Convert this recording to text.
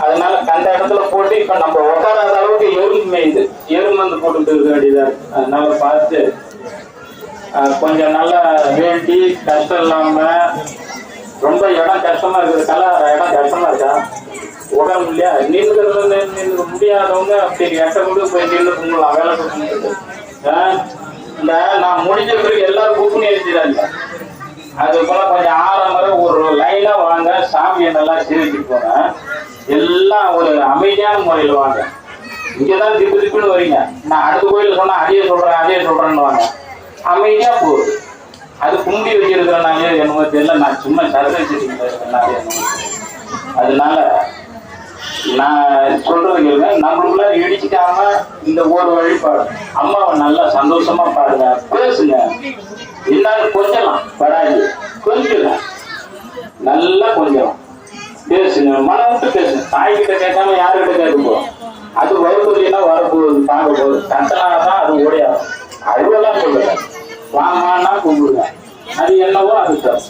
அதனால அந்த இடத்துல போட்டு இப்ப நம்ம உட்காராத அளவுக்கு எறும்பு மேயுது எறும்பு வந்து போட்டுட்டு இருக்க வேண்டியதா இருக்கு. அதனால பார்த்து கொஞ்சம் நல்லா வேண்டி கஷ்டம் இல்லாம ரொம்ப இடம் கஷ்டமா இருக்குது கலாற இடம் கஷ்டமா இருக்கா? உடம்பு இல்லையா? நின்றுக்கிறது நின்று முடியாதவங்க அப்படி எட்ட கூட போய் நின்று கும்பலாம் வேலை கொடுத்து இந்த நான் முடிஞ்ச பிறகு எல்லாரும் புக் பண்ணி வச்சுட்டாங்க அது போல கொஞ்சம் ஆரம்பரம் ஒரு லைனா வாங்க சாமியை நல்லா சேவிச்சு போறேன். எல்லாம் ஒரு அமைதியான முறையில் வாங்க. இங்கதான் திப்பு திப்புன்னு வரீங்க. நான் அடுத்த கோயில் சொன்னா அதையே சொல்றேன் அதையே சொல்றேன்னு வாங்க அமைதியா போகுது அது கும்பி வச்சிருக்கிறேன் என்னமோ தெரியல. நான் சும்மா சரத வச்சிருக்கேன் அதனால நான் சொல்றது கேளுங்க. நம்மளுக்குள்ள இடிச்சுக்காம இந்த ஒரு வழிபாடு அம்மாவை நல்லா சந்தோஷமா பாருங்க. பேசுங்க. இருந்தாலும் கொஞ்சலாம் வராது நல்லா கொஞ்சம் பேசுங்க மனம் விட்டு பேசுங்க. தாய்கிட்ட கேட்காம யாருக்கிட்ட கேட்க போறோம் அது வறுத்தொல்லாம் வரப்போகுது பார்க்க போகுது தட்டனால தான் அது ஓடையாகும் அழுவெல்லாம் சொல்லுங்க. வாங்கலாம் கும்பிடுங்க. அது என்னவோ அது தரும்